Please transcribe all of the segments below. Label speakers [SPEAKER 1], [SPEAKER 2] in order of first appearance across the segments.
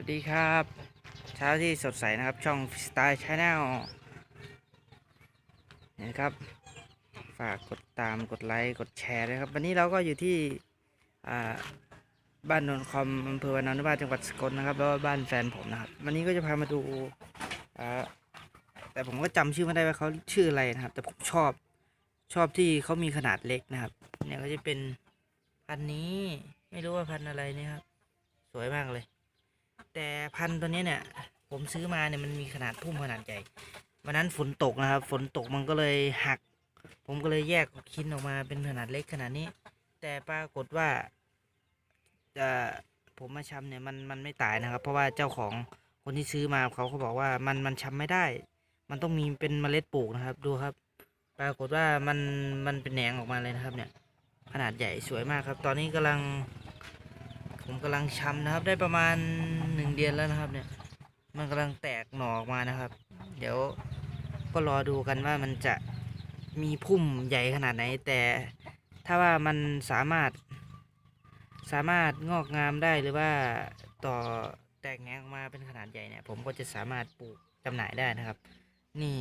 [SPEAKER 1] วัสดีครับ เช้าที่สดใสนะครับช่องสไตล์ชาแนลนะครับ ฝากกดตามกดไลค์กดแชร์ด้วยครับ วันนี้เราก็อยู่ที่บ้านนนคอมอำเภอวานอนนิวาสจังหวัดสกลนะครับ แล้วก็บ้านแฟนผมนะครับ วันนี้ก็จะพามาดูแต่ผมก็จำชื่อไม่ได้ว่าเขาชื่ออะไรนะครับ แต่ผมชอบชอบที่เขามีขนาดเล็กนะครับ เนี่ยก็จะเป็นพันธุ์นี้ไม่รู้ว่าพันธุ์อะไรนี่ครับ สวยมากเลย พันธุ์ตัวนี้เนี่ย ผมซื้อมาเนี่ยมันมีขนาดพุ่มขนาดใหญ่วันนั้นฝนตกนะครับ ฝนตกมันก็เลยหัก ผมก็เลยแยกชิ้นออกมาเป็นขนาดเล็กขนาดนี้ แต่ปรากฏว่าเอ่อผมมาชำเนี่ยมันมันไม่ตายนะครับ เพราะว่าเจ้าของคนที่ซื้อมาเขาเขาบอกว่ามันมันชำไม่ได้ มันต้องมีเป็นเมล็ดปลูกนะครับ ดูครับ ปรากฏว่ามันมันเป็นแหนงออกมาเลยนะครับ เนี่ย ขนาดใหญ่สวยมากครับ ตอนนี้กำลัง ผมกำลังชำนะครับ ได้ประมาณหนึ่งเดือนแล้วนะครับ เนี่ย มันกำลังแตกหน่อออกมานะครับ เดี๋ยวก็รอดูกันว่ามันจะมีพุ่มใหญ่ขนาดไหน แต่ถ้าว่ามันสามารถ สามารถงอกงามได้หรือว่าต่อแตกแงงออกมาเป็นขนาดใหญ่เนี่ย ผมก็จะสามารถปลูกจำหน่ายได้นะครับ นี่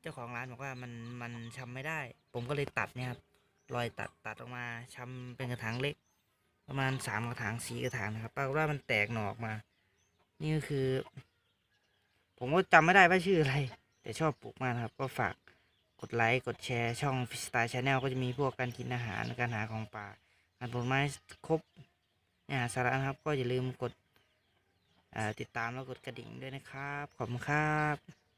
[SPEAKER 1] เจ้าของร้านบอกว่ามันมันชำไม่ได้ ผมก็เลยตัดเนี่ยครับรอยตัดตัดออกมาชำเป็นกระถางเล็ก ประมาณสามกระถางสี่กระถางนะครับปรากฏว่ามันแตกหน่อออกมา นี่ก็คือ ผมก็จำไม่ได้ว่าชื่ออะไร แต่ชอบปลูกมากครับ ก็ฝากกดไลค์กดแชร์ช่องฟิสตาชาแนลก็จะมีพวกการกินอาหารการหาของป่าการผลไม้ครบเนื้อหาสาระนะครับ ก็อย่าลืมกดติดตามแล้วกดกระดิ่งด้วยนะครับ ขอบคุณครับ